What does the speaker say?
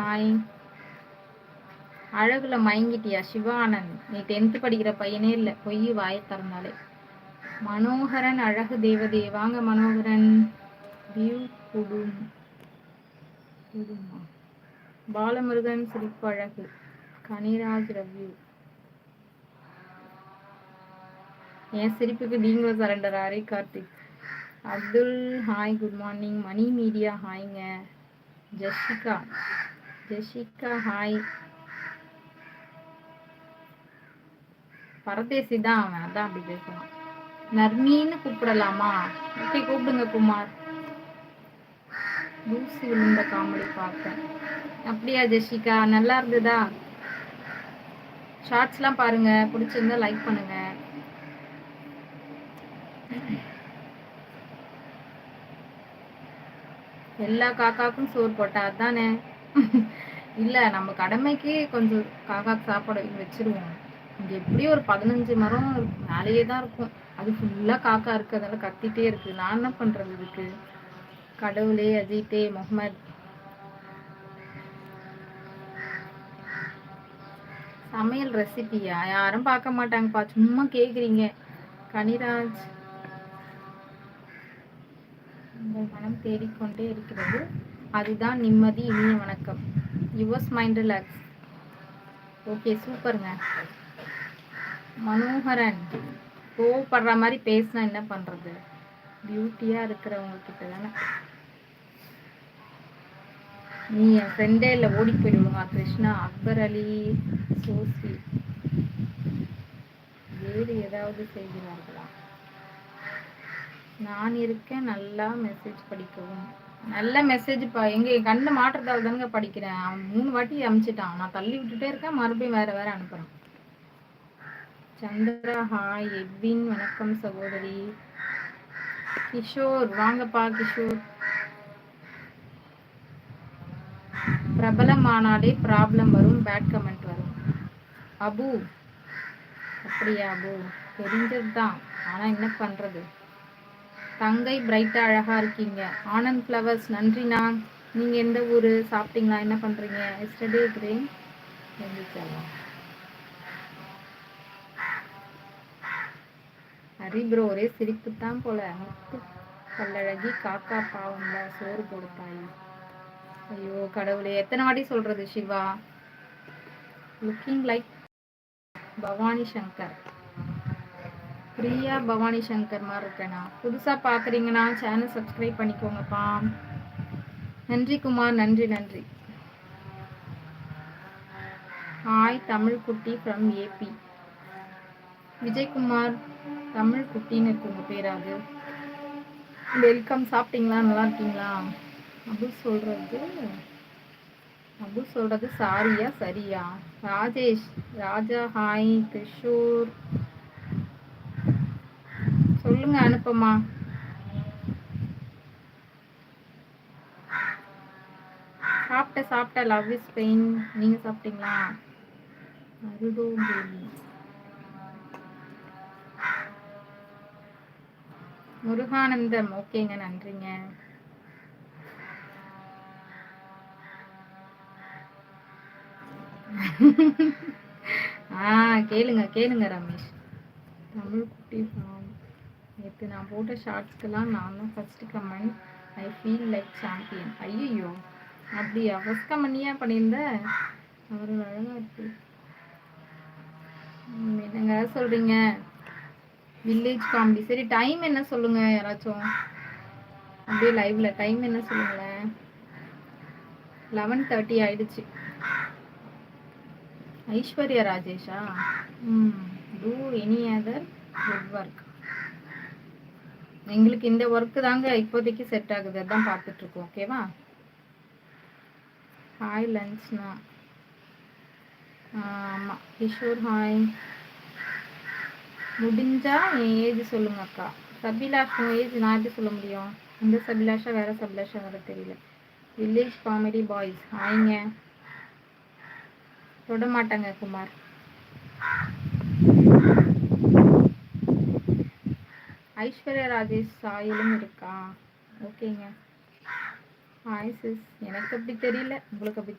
Hi அழகுல மயங்கிட்டியா சிவானந்த் நீ tenth படிக்கிற பையனே இல்லை பொய் வாய திறந்தாலே. மனோகரன் அழகு தேவதே வாங்க மனோகரன். வியூ குடும். குடுமா? பாலமுருகன் சிரிப்பு அழகு கனிராஜ் ரவ்யூ என் சிரிப்புக்கு நீங்களும் சரண்டர் ஆரே Karthik. Abdul hi good morning Mani media ஹாய்ங்க Jessica Jessica hi. பரதேசி தான் அவன் அதான் அப்படி பேசுவான். நர்மின்னு கூப்பிடலாமா? இப்படி கூப்பிடுங்க குமார். லூசி விழுந்த காமெடி பார்த்தேன். அப்படியா ஜெஷிகா நல்லா இருந்ததா? ஷார்ட்ஸ்லாம் பாருங்க பிடிச்சிருந்தா லைக் பண்ணுங்க. எல்லா காக்காக்கும் சோறு போட்டா அதானே? இல்ல நம்ம கடமைக்கு கொஞ்சம் காக்காக்கு சாப்பாடு வச்சிருவோம். இங்க எப்படியும் ஒரு பதினஞ்சு மரம் மேலேயே தான் இருக்கும். அது ஃபுல்லா காக்கா இருக்கு அதனால கத்திட்டே இருக்கு. நான் என்ன பண்றது இதுக்கு? கடவுளே அஜித்தே முகமது. சமையல் ரெசிபியா யாரும் பார்க்க மாட்டாங்கப்பா. சும்மா கேக்குறீங்க. கனிராஜ். உங்கள் மனம் தேடிக்கொண்டே இருக்கிறது. அதுதான் நிம்மதி இனிய வணக்கம். யுவர்ஸ் மைண்ட் ரிலாக்ஸ் ஓகே சூப்பருங்க மனோகரன் கோவப்படுற மாதிரி பேசினா என்ன பண்றது? பியூட்டியா இருக்கிறவங்க கிட்ட தானே நீ என் ஃப்ரெண்டே இல்லை ஓடி போயிடுவாங்க கிருஷ்ணா அக்பர் அலி சோசி வேறு ஏதாவது செய்கிறார்களா? நான் இருக்கேன் நல்லா மெசேஜ் படிக்கவும். நல்ல மெசேஜ் பா. எங்க என் கண்ணை மாற்றத்தால் தானுங்க படிக்கிறேன். அவன் மூணு வாட்டி அமிச்சிட்டான். நான் தள்ளி விட்டுட்டே இருக்கேன். மறுபடியும் வேற வேற அனுப்புறேன். சந்திரா ஹாய் எட்வின் வணக்கம் சகோதரி. கிஷோர் வாங்கப்பா கிஷோர். பிரபலமானாலே ப்ராப்ளம் வரும். பேட் கமெண்ட் வரும். அபு. அப்படியா அபு? தெரிஞ்சது தான் ஆனால் என்ன பண்ணுறது தங்கை பிரைட்டா அழகா இருக்கீங்க. ஆனந்த் ஃப்ளவர்ஸ் நன்றிண்ணா நீங்க எந்த ஊர்? சாப்பிட்டீங்களா? என்ன பண்றீங்க? எஸ்டர்டே கிரேன் ஹரி ப்ரோ ஒரே சிரிப்பு தான் போல. முத்து கல்லழகி காக்கா பாவம்ல சோறு கொடுத்தாய் ஐயோ கடவுளே. எத்தனை வாட்டி சொல்றது Siva? Looking like Bhavani Shankar. Priya Bhavani Shankar மாதிரி இருக்கேண்ணா புதுசாக பார்க்குறீங்கன்னா சேனல் சப்ஸ்கிரைப் பண்ணிக்கோங்கப்பா. நன்றி குமார் நன்றி நன்றி. Hi Tamil Kutti from AP Vijayakumar Tamil குட்டின்னு இருக்கு உங்க பேராது வெல்கம் சாப்பிட்டீங்களா? நல்லா இருக்கீங்களா? அபு சொல்கிறது அபு சொல்கிறது சாரியா சரியா? ராஜேஷ் ராஜா ஹாய் கிஷோர். சொல்லுங்க அனுப்பமா சாப்பிட்ட சாப்பிட்ட லவ் இஸ் பெயின் நீங்க சாப்பிட்டீங்களா? அருடோ பேபி முருகானந்தம். ஓகேங்க நன்றிங்க. ஆ கேளுங்க கேளுங்க ரமேஷ். தமிழ் குட்டி ஃபார்ம் நான் போட்ட ஷார்ட்ஸ்க்கெல்லாம் நான் தான் first comment I feel like champion ஐயோ அப்படியா? ஃபஸ்ட் கமெண்ட் ஏன் பண்ணியிருந்த? அவர் அழகாக இருக்கு. என்னங்க சொல்கிறீங்க வில்லேஜ் காமெடி சரி டைம் என்ன சொல்லுங்க யாராச்சும்? அப்படியே லைவ்ல டைம் என்ன சொல்லுங்களேன்? லெவன் தேர்ட்டி ஆயிடுச்சு. ஐஸ்வர்யா ராஜேஷா? ம் do any other good work எங்களுக்கு இந்த ஒர்க்கு தாங்க இப்போதைக்கு செட் ஆகுது. அதான் பார்த்துட்டு இருக்கோம் ஓகேவா ஹாய் லன்ச்னா ஆமாம் கிஷோர் ஹாய் முடிஞ்சா என் ஏஜ் சொல்லுங்க அக்கா. சபிலாஷ் உன் ஏஜ் நான் எப்படி சொல்ல முடியும்? இந்த சபிலாஷா வேற சபிலாஷா வேறு தெரியல. வில்லேஜ் காமெடி பாய்ஸ் ஹாய்ங்க தொட மாட்டாங்க குமார். ஐஸ்வர்யா ராஜேஷ் சாயலும் இருக்கா? ஓகேங்க. ஹாய் சிஸ் எனக்கு அப்படி தெரியல. உங்களுக்கு அப்படி